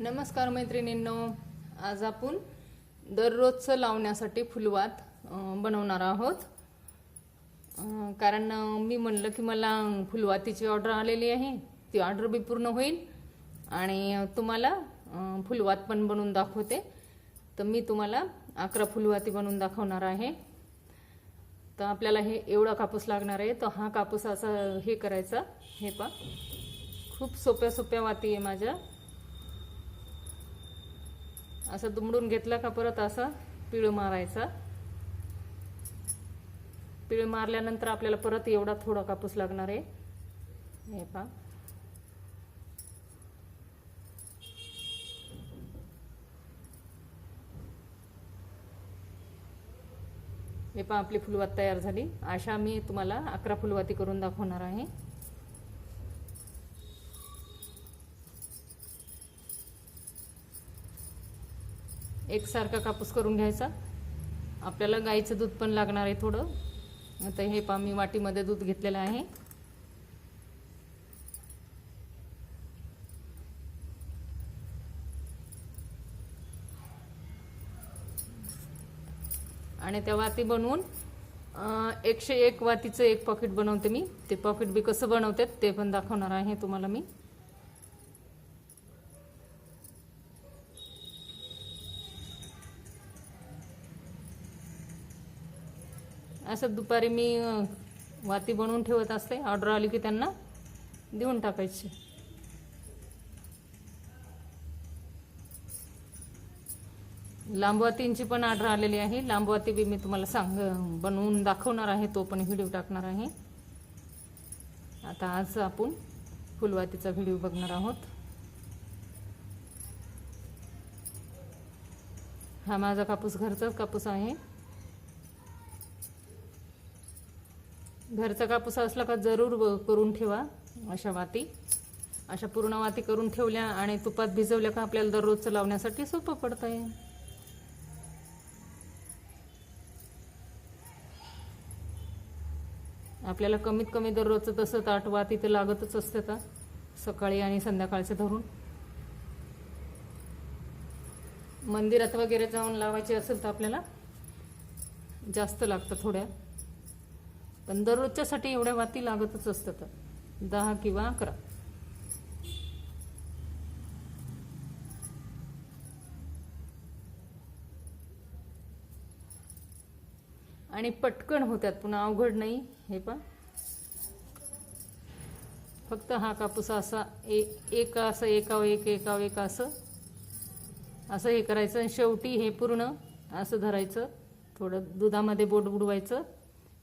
नमस्कार मैत्रिणींनो. आज आपण दररोजचं लावण्यासाठी फुलवात बनवणार आहोत. कारण मी म्हणलं की मला फुलवातीची ऑर्डर आलेली आहे. ती ऑर्डर बी पूर्ण होईल. आणि तुम्हाला फुलवात पण बनवून दाखवते. तर मी तुम्हाला अकरा फुलवाती बनवून दाखवणार आहे. तर आपल्याला हे एवढा कापूस लागणार आहे. तर हा कापूस असा हे करायचा. हे पा खूप सोप्या सोप्या वाती आहे माझ्या. असं दुमडून घेतलं का परत असं पिळ मारायचा. पिळ मारल्यानंतर आपल्याला परत एवढा थोडा कापूस लागणार आहे. हे पा हे पहा आपली फुलवात तयार झाली. अशा मी तुम्हाला अकरा फुलवाती करून दाखवणार आहे. एकसारखा कापूस करून घ्यायचा. आपल्याला गाईचं दूध पण लागणार आहे थोडं. आता हे पहा मी वाटीमध्ये दूध घेतलेलं आहे. आणि त्या वाती बनवून एकशे एक वातीचं एक पॉकेट बनवते मी. ते पॉकेट बी कसं बनवतात ते पण दाखवणार आहे तुम्हाला मी. असं दुपारी मी वाती बनवून ठेवत असते. ऑर्डर आली की त्यांना देऊन टाकायची. लांबवातींची पण ऑर्डर आलेली आहे. लांबवाती बी मी तुम्हाला सांग बनवून दाखवणार आहे. तो पण व्हिडिओ टाकणार आहे. आता आज आपण फुलवातीचा व्हिडिओ बघणार आहोत. हा माझा कापूस घरचाच कापूस आहे. घरचा कापूस असला का जरूर करून ठेवा अशा वाती. अशा पूर्ण वाती करून ठेवल्या आणि तुपात भिजवल्या का आपल्याला दररोजचं लावण्यासाठी सोपं पडत आहे आपल्याला कमीत कमी दररोजचं तसं ताट वाती तर लागतच असते का? सकाळी आणि संध्याकाळचं धरून. मंदिरात वगैरे जाऊन लावायचे असेल तर आपल्याला जास्त लागतं थोड्या. पण दररोजच्यासाठी एवढ्या वाती लागतच असतात. दहा किंवा अकरा. आणि पटकन होत्यात पुन्हा अवघड नाही हे पण फक्त हा कापूस असा एक एक असं एकाव एक एकाव एक असं. असं हे करायचं आणि शेवटी हे पूर्ण असं धरायचं. थोडं दुधामध्ये बोट बुडवायचं.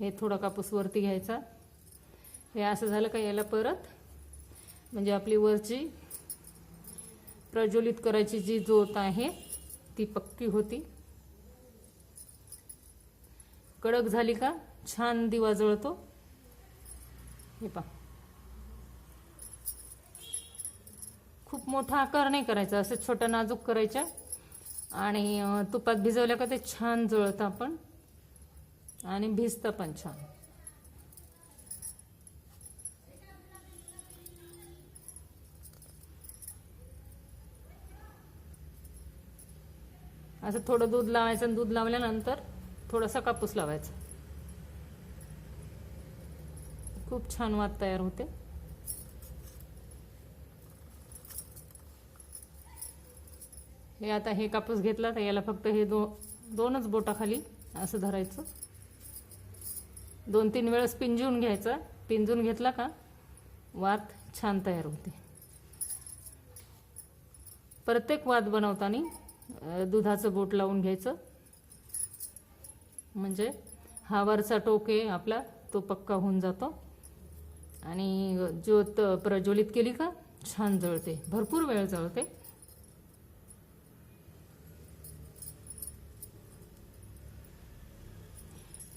हे थोडा कापूस वरती घ्यायचा. हे असं झालं का याला परत म्हणजे आपली वरची प्रज्वलित करायची जी जोत आहे ती पक्की होती. कडक झाली का छान दिवा जळतो. हे पा खूप मोठा आकार नाही करायचा असं छोटा नाजूक करायच्या. आणि तुपात भिजवल्या का ते छान जळतं आपण. आणि भिजतं पण छान. असं थोडं दूध लावायचं आणि दूध लावल्यानंतर थोडासा कापूस लावायचा. खूप छान वात तयार होते. हे आता हे कापूस घेतला तर याला फक्त हे दो दोनच बोटाखाली असं धरायचं. दोन तीन वेळेस पिंजून घ्यायचा. पिंजून घेतला का? वात छान तयार होते. प्रत्येक वात बनवताना दुधाचं बोट लावून घ्यायचं. म्हणजे हा वरचा टोके आपला तो पक्का होऊन जातो. आणि ज्योत प्रज्वलित केली का? छान जळते. भरपूर वेळ जळते.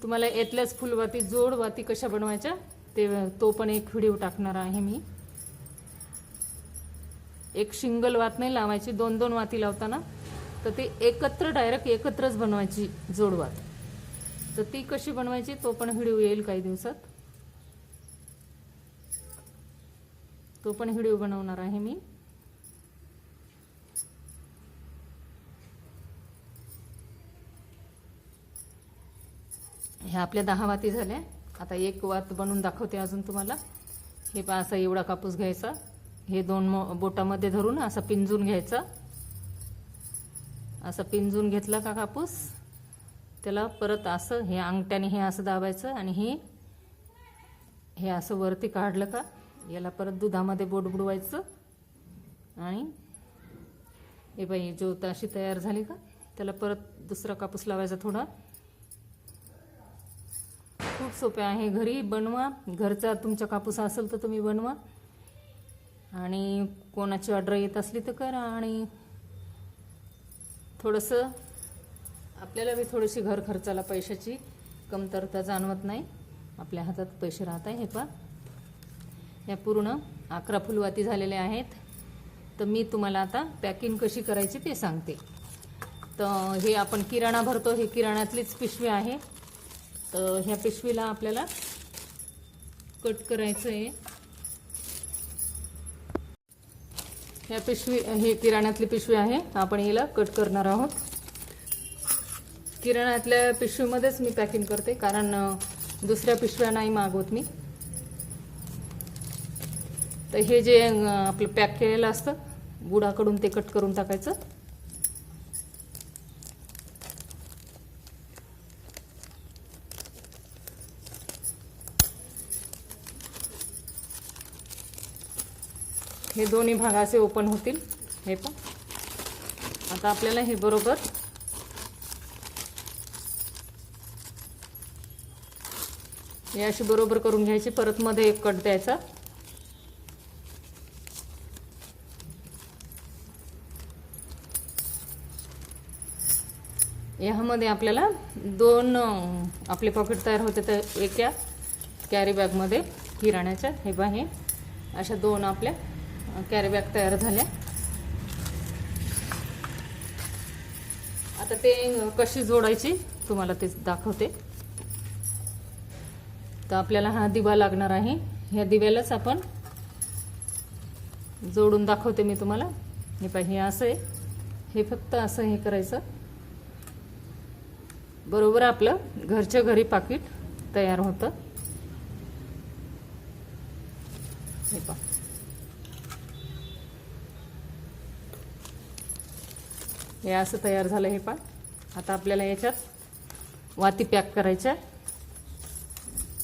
तुम्हाला यातल्याच फुलवाती जोड वाती कशा बनवायच्या ते तो पण एक व्हिडिओ टाकणार आहे मी. एक शिंगल वात नाही लावायची दोन दोन वाती लावताना. तर ते एकत्र डायरेक्ट एकत्रच बनवायची जोडवात. तर ती कशी बनवायची तो पण व्हिडिओ येईल काही दिवसात. तो पण व्हिडिओ बनवणार आहे मी. ह्या आपल्या दहा वाती झाल्या. आता एक वात बनवून दाखवते अजून तुम्हाला. हे पहा असा एवढा कापूस घ्यायचा. हे दोन मो- बोटामध्ये धरून असा पिंजून घ्यायचा. असं पिंजून घेतला का कापूस? त्याला परत असं हे अंगठ्याने हे असं दाबायचं आणि हे हे असं वरती काढलं का याला परत दुधामध्ये बोट बुडवायचं. आणि हे बाई ज्योत अशी तयार झाली का त्याला परत दुसरा कापूस लावायचा थोडा. खूप सोपे आहे. घरी बनवा. घरचा तुमचा कापूस असेल तर तुम्ही बनवा. आणि कोणाची ऑर्डर येत असली तर करा. आणि थोडंसं आपल्याला बी थोडीशी घर खर्चाला पैशाची कमतरता जाणवत नाही. आपल्या हातात पैसे राहत आहे. हे पा या पूर्ण अकरा फुलवाती झालेल्या आहेत. तर मी तुम्हाला आता पॅकिंग कशी करायची ते सांगते. तर हे आपण किराणा भरतो. हे किराणातलीच पिशवी आहे. तर ह्या पिशवीला आपल्याला कट करायचं आहे ह्या पिशवी हे किराण्यातली पिशवी आहे आपण हिला कट करणार आहोत. किराण्यातल्या पिशवीमध्येच मी पॅकिंग करते कारण दुसऱ्या पिशव्या नाही मागवत मी. तर हे जे आपलं पॅक केलेलं असतं गुडाकडून ते कट करून टाकायचं. हे दोन्ही भाग असे ओपन होतील. हे पण. आता आपल्याला हे बरोबर हे अशी बरोबर करून घ्यायची. परत मध्ये एक कट द्यायचा. ह्यामध्ये आपल्याला दोन आपले पॉकेट तयार होते तर एका कॅरी बॅगमध्ये किराण्याच्या हे बा हे. अशा दोन आपल्या कॅरीबॅग तयार झाल्या. आता ते कशी जोडायची तुम्हाला ते दाखवते. तर आपल्याला हा दिवा लागणार आहे. ह्या दिव्यालाच आपण जोडून दाखवते मी तुम्हाला. हे पाहिजे हे असं आहे. हे फक्त असं हे करायचं. बरोबर आपलं घरच्या घरी पाकिट तयार होतं. हे असं तयार झालं हे पण आता आपल्याला याच्यात वाती पॅक करायच्या.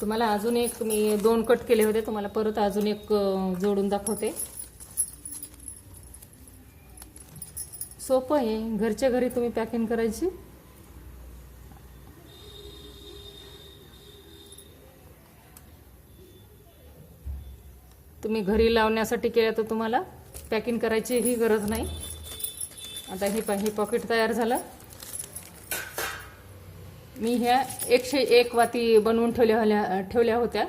तुम्हाला अजून एक मी दोन कट केले होते तुम्हाला परत अजून एक जोडून दाखवते. सोपं आहे घरच्या घरी तुम्ही पॅकिंग करायची. तुम्ही घरी लावण्यासाठी केलं तर तुम्हाला पॅकिंग करायची ही गरज नाही. आता हे पा हे पॉकेट तयार झालं. मी ह्या एकशे एक वाती बनवून ठेवल्या ठेवल्या होत्या.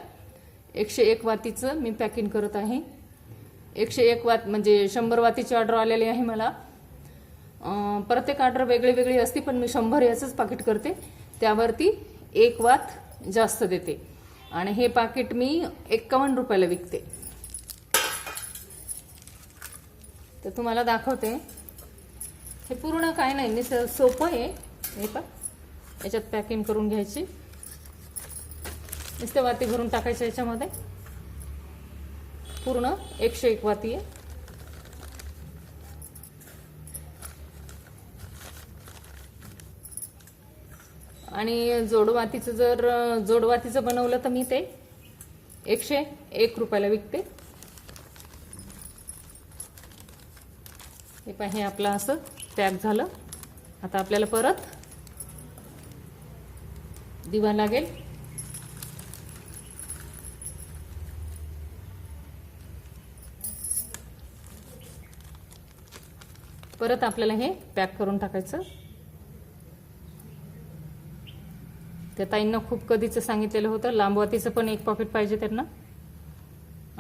एकशे एक वातीचं मी पॅकिंग करत आहे. एकशे एक वात म्हणजे शंभर वातीची ऑर्डर आलेली आहे मला. प्रत्येक ऑर्डर वेगळी वेगळी असते पण मी शंभर याचंच पाकिट करते. त्यावरती एक वात जास्त देते. आणि हे पाकिट मी एक्कावन्न रुपयाला विकते. तर तुम्हाला दाखवते. हे पूर्ण काय नाही निस सोपं आहे. हे पण याच्यात पॅकिंग करून घ्यायची. नुसते वाती भरून टाकायच्या याच्यामध्ये. पूर्ण एकशे एक वाती आहे. आणि जोडवातीचं जर जोडवातीचं बनवलं तर मी ते एकशे एक रुपयाला विकते. हे पाहिजे हे आपलं असं. पॅक झालं. आता आपल्याला परत दिवा लागेल. परत आपल्याला हे पॅक करून टाकायचं. त्या ताईंना खूप कधीचं सांगितलेलं होतं लांबवातीचं पण एक पॉकेट पाहिजे त्यांना.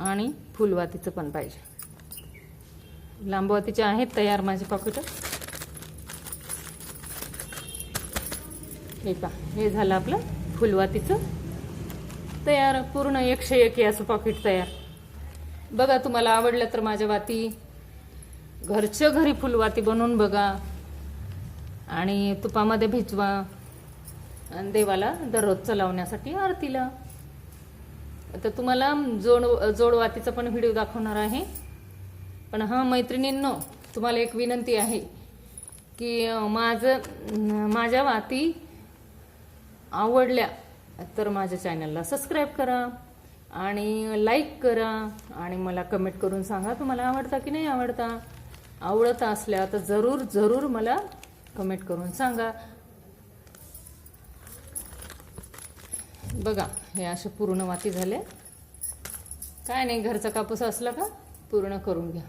आणि फुलवातीचं पण पाहिजे. लांबवातीचे आहेत तयार माझे पॉकेट हे पा हे झालं आपलं फुलवातीचं तयार पूर्ण एकशे एक याचं पॉकेट तयार. बघा तुम्हाला आवडलं तर माझ्या वाती. घरच्या घरी फुलवाती बनवून बघा. आणि तुपामध्ये भिजवा. आणि देवाला दररोजचं लावण्यासाठी आरतीला. आता तुम्हाला जोड जोडवातीचा पण व्हिडिओ दाखवणार आहे. पण हां मैत्रिणींनो तुम्हाला एक विनंती आहे की माझं माझ्या वाती आवडल्या तर माझ्या चॅनलला सबस्क्राईब करा आणि लाईक करा आणि मला कमेंट करून सांगा तुम्हाला आवडता की नाही आवडता. आवडत असल्या तर जरूर जरूर मला कमेंट करून सांगा. बघा हे असे पूर्ण वाती झाले. काय नाही घरचा कापूस असला का पूर्ण करून घ्या.